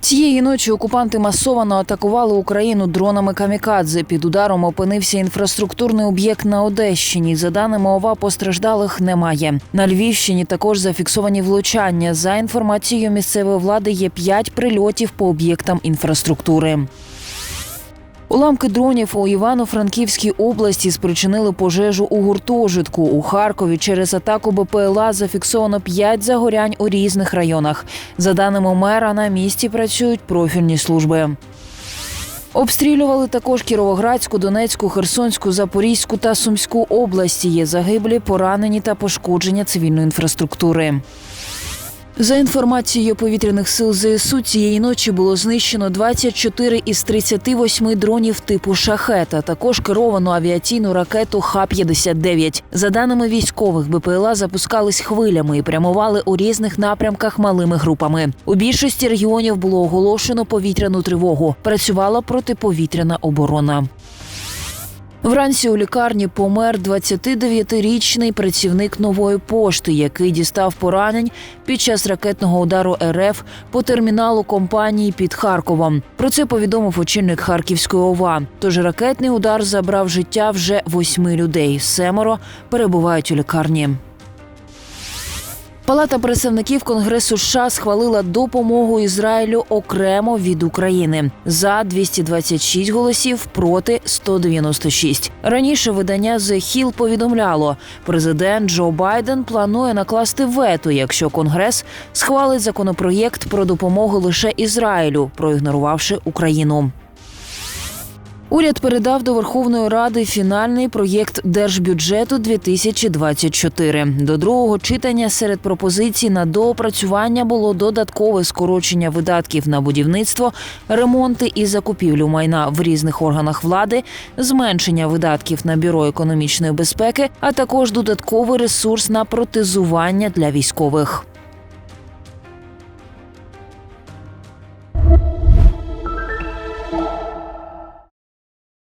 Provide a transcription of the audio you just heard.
Цієї ночі окупанти масово атакували Україну дронами камікадзе. Під ударом опинився інфраструктурний об'єкт на Одещині. За даними ОВА, постраждалих немає. На Львівщині також зафіксовані влучання. За інформацією місцевої влади, є п'ять прильотів по об'єктам інфраструктури. Уламки дронів у Івано-Франківській області спричинили пожежу у гуртожитку. У Харкові через атаку БПЛА зафіксовано п'ять загорянь у різних районах. За даними мера, на місці працюють профільні служби. Обстрілювали також Кіровоградську, Донецьку, Херсонську, Запорізьку та Сумську області. Є загиблі, поранені та пошкодження цивільної інфраструктури. За інформацією повітряних сил ЗСУ, цієї ночі було знищено 24 із 38 дронів типу шахет, також керовану авіаційну ракету Х-59. За даними військових, БПЛА запускались хвилями і прямували у різних напрямках малими групами. У більшості регіонів було оголошено повітряну тривогу. Працювала протиповітряна оборона. Вранці у лікарні помер 29-річний працівник нової пошти, який дістав поранень під час ракетного удару РФ по терміналу компанії під Харковом. Про це повідомив очільник Харківської ОВА. Тож ракетний удар забрав життя вже восьми людей. Семеро перебувають у лікарні. Палата представників Конгресу США схвалила допомогу Ізраїлю окремо від України за 226 голосів проти 196. Раніше видання The Hill повідомляло, президент Джо Байден планує накласти вето, якщо Конгрес схвалить законопроєкт про допомогу лише Ізраїлю, проігнорувавши Україну. Уряд передав до Верховної Ради фінальний проєкт держбюджету 2024. До другого читання серед пропозицій на доопрацювання було додаткове скорочення видатків на будівництво, ремонти і закупівлю майна в різних органах влади, зменшення видатків на бюро економічної безпеки, а також додатковий ресурс на протезування для військових.